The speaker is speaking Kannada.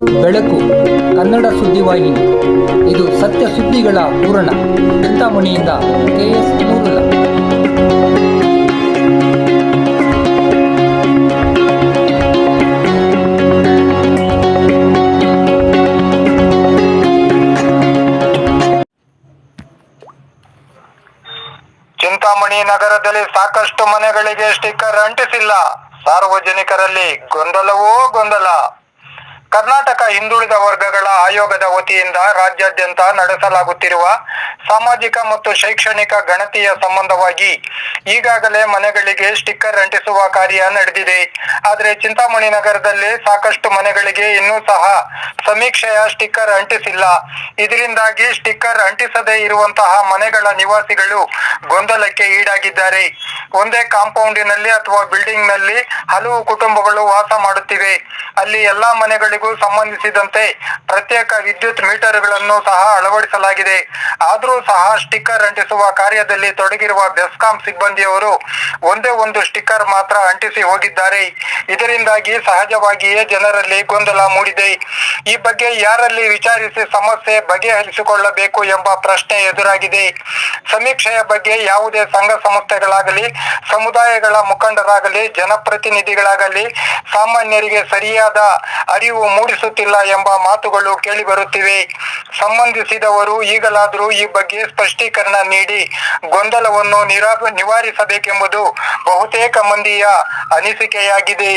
ಬೆಳಕು, ಕನ್ನಡ ಸುದ್ದಿವಾಹಿನಿ ಇದು ಸತ್ಯ ಸುದ್ದಿಗಳ ಪೂರಣ ಚಿಂತಾಮಣಿಯಿಂದ ಕೆಎಸ್ ನೂರುಲ್ಲ ಚಿಂತಾಮಣಿ ನಗರದಲ್ಲಿ ಸಾಕಷ್ಟು ಮನೆಗಳಿಗೆ ಸ್ಟಿಕ್ಕರ್ ಅಂಟಿಸಿಲ್ಲ. ಸಾರ್ವಜನಿಕರಲ್ಲಿ ಗೊಂದಲವೋ ಗೊಂದಲ? ಕರ್ನಾಟಕ ಹಿಂದುಳಿದ ವರ್ಗಗಳ ಆಯೋಗದ ವತಿಯಿಂದ ರಾಜ್ಯಾದ್ಯಂತ ನಡೆಸಲಾಗುತ್ತಿರುವ ಸಾಮಾಜಿಕ ಮತ್ತು ಶೈಕ್ಷಣಿಕ ಗಣತಿಯ ಸಂಬಂಧವಾಗಿ ಈಗಾಗಲೇ ಮನೆಗಳಿಗೆ ಸ್ಟಿಕ್ಕರ್ ಅಂಟಿಸುವ ಕಾರ್ಯ ನಡೆದಿದೆ. ಆದರೆ ಚಿಂತಾಮಣಿ ನಗರದಲ್ಲಿ ಸಾಕಷ್ಟು ಮನೆಗಳಿಗೆ ಇನ್ನೂ ಸಹ ಸಮೀಕ್ಷೆಯ ಸ್ಟಿಕ್ಕರ್ ಅಂಟಿಸಿಲ್ಲ. ಇದರಿಂದಾಗಿ ಸ್ಟಿಕ್ಕರ್ ಅಂಟಿಸದೇ ಇರುವಂತಹ ಮನೆಗಳ ನಿವಾಸಿಗಳು ಗೊಂದಲಕ್ಕೆ ಈಡಾಗಿದ್ದಾರೆ. ಒಂದೇ ಕಾಂಪೌಂಡಿನಲ್ಲಿ ಅಥವಾ ಬಿಲ್ಡಿಂಗ್ನಲ್ಲಿ ಹಲವು ಕುಟುಂಬಗಳು ವಾಸ ಮಾಡುತ್ತಿವೆ. ಅಲ್ಲಿ ಎಲ್ಲಾ ಮನೆಗಳಿಗೂ ಸಂಬಂಧಿಸಿದಂತೆ ಪ್ರತ್ಯೇಕ ವಿದ್ಯುತ್ ಮೀಟರ್ಗಳನ್ನು ಸಹ ಅಳವಡಿಸಲಾಗಿದೆ. ಆದರೂ ಸಹ ಸ್ಟಿಕ್ಕರ್ ಅಂಟಿಸುವ ಕಾರ್ಯದಲ್ಲಿ ತೊಡಗಿರುವ ಬೆಸ್ಕಾಂ ಸಿಬ್ಬಂದಿಯವರು ಒಂದೇ ಒಂದು ಸ್ಟಿಕ್ಕರ್ ಮಾತ್ರ ಅಂಟಿಸಿ ಹೋಗಿದ್ದಾರೆ. ಇದರಿಂದಾಗಿ ಸಹಜವಾಗಿಯೇ ಜನರಲ್ಲಿ ಗೊಂದಲ ಮೂಡಿದೆ. ಈ ಬಗ್ಗೆ ಯಾರಲ್ಲಿ ವಿಚಾರಿಸಿ ಸಮಸ್ಯೆ ಬಗೆಹರಿಸಿಕೊಳ್ಳಬೇಕು ಎಂಬ ಪ್ರಶ್ನೆ ಎದುರಾಗಿದೆ. ಸಮೀಕ್ಷೆಯ ಬಗ್ಗೆ ಯಾವುದೇ ಸಂಘ ಸಂಸ್ಥೆಗಳಾಗಲಿ, ಸಮುದಾಯಗಳ ಮುಖಂಡರಾಗಲಿ, ಜನಪ್ರತಿನಿಧಿಗಳಾಗಲಿ, ಸಾಮಾನ್ಯರಿಗೆ ಸರಿಯಾದ ಅರಿವು ಮೂಡಿಸುತ್ತಿಲ್ಲ ಎಂಬ ಮಾತುಗಳು ಕೇಳಿಬರುತ್ತಿವೆ ಸಂಬಂಧಿಸಿದವರು ಈಗಲಾದರೂ ಈ ಬಗ್ಗೆ ಸ್ಪಷ್ಟೀಕರಣ ನೀಡಿ ಗೊಂದಲವನ್ನು ನಿರಾ, ನಿವಾರಿಸಬೇಕೆಂಬುದು ಬಹುತೇಕ ಮಂದಿಯ ಅನಿಸಿಕೆಯಾಗಿದೆ.